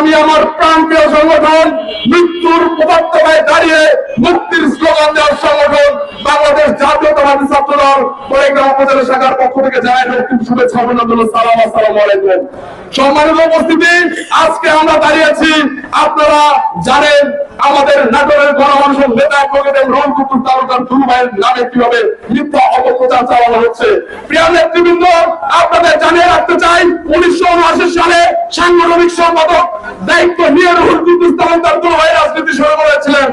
আমি আমার প্রান্তীয় সংগঠন মৃত্যুর উপত্যকায় দাঁড়িয়ে মুক্তির স্লোগান দেওয়ার সংগঠন বাংলাদেশ জাতীয়তাবাদী আপনারা আপনাদের জানিয়ে রাখতে চাই উনিশশো উনআশি সালে সাংগঠনিক সম্পাদক দায়িত্ব নিয়ে রাজনীতি করেছিলেন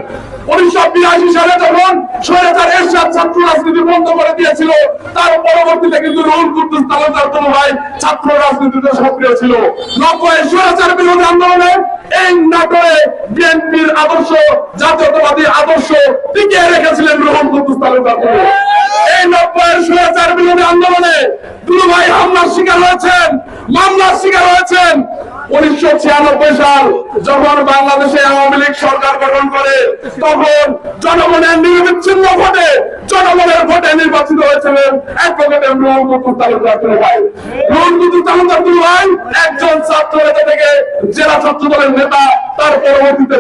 উনিশশো বিরাশি সালে যখন স্বৈরাচার এরশাদ ছাত্র রাজনীতি বন্ধ করে দিয়েছিল। তার পরবর্তীতে কিন্তু রুহুল কুদ্দুস তালুকদার দুরু ভাই ছাত্র রাজনীতিতে সক্রিয় ছিল। নব্বই স্বৈরাচার বিরোধী আন্দোলনে এই বিএনপির আদর্শ, জাতীয়তাবাদী আদর্শ টিকিয়ে রেখেছিলেন রোহন কুদ্দুস তালুকদার দুরু। এই নব্বইয়ের স্বৈরাচার বিরোধী আন্দোলনে দুরু ভাই হামলার শিকার হয়েছেন, মামলার শিকার হয়েছেন। উনিশশো ছিয়ানব্বই সাল যখন বাংলাদেশে আওয়ামী লীগ সরকার গঠন করে, তখন জনগণের নিরবিচ্ছিন্ন জনগণের ভোটে তার পরবর্তীতে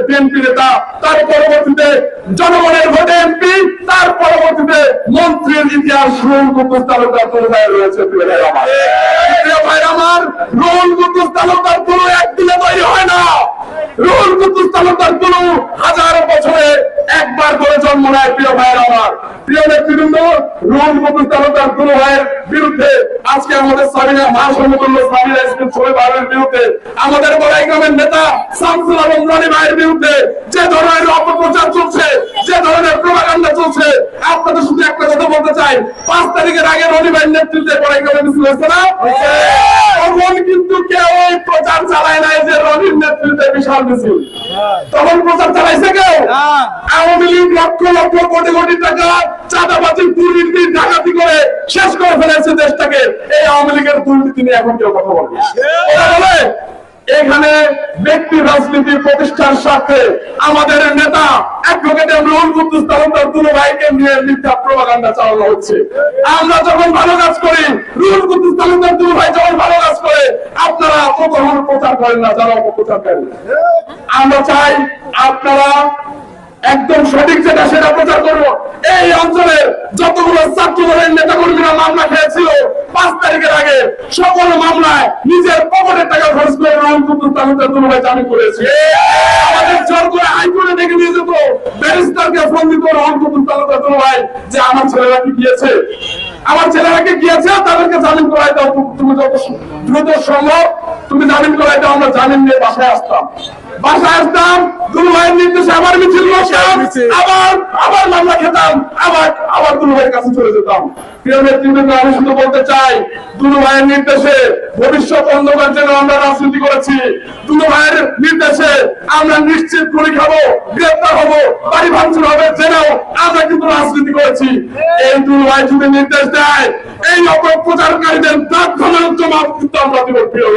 এমপি, তার পরবর্তীতে মন্ত্রীর ইতিহাস তালুকদার রয়েছে আমার। তালুকদার দুরু একদিনে তৈরি হয় না। রুহুল কুদ্দুস তালুকদার দুরু হাজার বছরে একবার করে জন্ম নেয় প্রিয় ভাইয়ের আমার। প্রিয় নেতৃবৃন্দ, রুহুল কুদ্দুস তালুকদার দুরু ভাইয়ের বিরুদ্ধে আজকে আমাদের সাবিনা মহাসমতুল্য সাবিনা ইসলাম শোয়েব ভাইয়ের বিরুদ্ধে, আমাদের বড়াই গ্রামের নেতা শামসুল আলম রানী ভাইয়ের বিরুদ্ধে যে ধরনের অপপ্রচার চলছে, যে ধরনের প্রভাকাণ্ডা চলছে, আপনাদের শুধু একটা কথা বলতে চাই, পাঁচ তারিখের আগে রনি ভাইয়ের নেতৃত্বে বড়াই গ্রামে মিছিল হয়েছে না? তখন কিন্তু কেউ প্রচার চালায় নাই যে রনির নেতৃত্বে বিশাল মিছিল। তখন প্রচার চালাইছে লীগ লক্ষ লক্ষ কোটি কোটি টাকা চাঁদাবাজি, দুর্নীতি, ডাকাতি করে শেষ করে ফেলেছে দেশটাকে। এই আওয়ামী লীগের দুর্নীতি নিয়ে এখন কেউ কথা বলে ওরা বলে, এখানে ব্যক্তি, রাজনীতি, প্রতিষ্ঠার সাথে আমাদের নেতা কুদ্দুস তালুকদার ভাইকে নিয়ে মিথ্যা চালানো হচ্ছে। আমরা যখন ভালো কাজ করি, রুহুল কুদ্দুস তালুকদার দুলো ভাই যখন ভালো কাজ করে, আপনারা প্রচার করেন না, যারা অপপ্রচার করেন। আমরা চাই আপনারা একদম সঠিক যেটা সেটা প্রচার করব। এই অঞ্চলের যতগুলো ছাত্র দলের নেতা কর্মীরা মামলা খেয়েছিল, পাঁচ তারিখের আগে সকল মামলায় নিজের পকেটের টাকা খরচ করে ভাই করেছে। আমাদের নিয়ে যেত। ব্যারিস্টারকে ফোন দিত যে আমার ছেলেরা কি গিয়েছে? আমার ছেলেরা কি গিয়েছে? তাদেরকে জামিন করাই দাও, তুমি যত দ্রুত সম্ভব। তুমি জামিন করাই দাও আমরা জামিন নিয়ে বাসায় আসতাম। বাসায় আসতাম দুলু ভাইয়ের নির্দেশে আবার মিছিল আবার আবার মামলা খেতাম আবার আবার দুলু ভাইয়ের কাছে চলে যেতাম। প্রিয় নেতৃবৃন্দ আমি শুধু বলতে চাই দুলু ভাইয়ের নির্দেশে ভবিষ্যৎ অন্ধকার জন্য আমরা রাজনীতি করেছি। দুলু ভাইয়ের নির্দেশে আমরা নিশ্চিত করে খাব গ্রেপ্তার হব বাড়ি ভাঙচুর হবে জেনেও আমরা কিন্তু রাজনীতি করেছি। এই দুলু ভাই যদি নির্দেশ দেয় এই অপপ্রচারকারীদের তাৎক্ষণিক জবাব কিন্তু আমরা দিব প্রিয়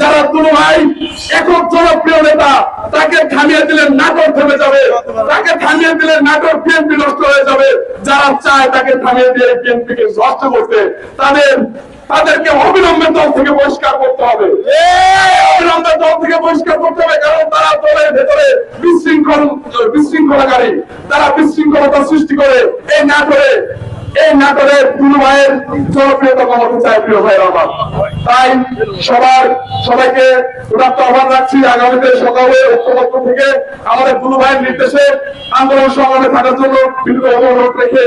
যারা ভাই একক জনপ্রিয় নেতা, তাকে থামিয়ে দিলে নাটক থেমে যাবে, তাকে থামিয়ে দিলে নাটক বিএনপি নষ্ট হয়ে যাবে, যারা চায় তাকে থামিয়ে দিয়ে বিএনপি কে নষ্ট করতে, তাদের তাদেরকে অবিলম্বে দল থেকে বহিষ্কার করতে হবে। অবিলম্বে দল থেকে বহিষ্কার করতে হবে কারণ তারা দলের ভেতরে বিশৃঙ্খল বিশৃঙ্খলাকারী। তারা বিশৃঙ্খলতা সৃষ্টি করে। এই নাটরে এই নাটরে দুলু ভাইয়ের জনপ্রিয়তা কমাতে চায় প্রিয় ভাই আমার তাই সবার সবাইকে উদাত্ত আহ্বান রাখছি আগামীতে সকালে ঐক্যবদ্ধ থেকে আমাদের দুলু ভাইয়ের নির্দেশে আন্দোলন সংগ্রামে থাকার জন্য বিভিন্ন অনুরোধ রেখে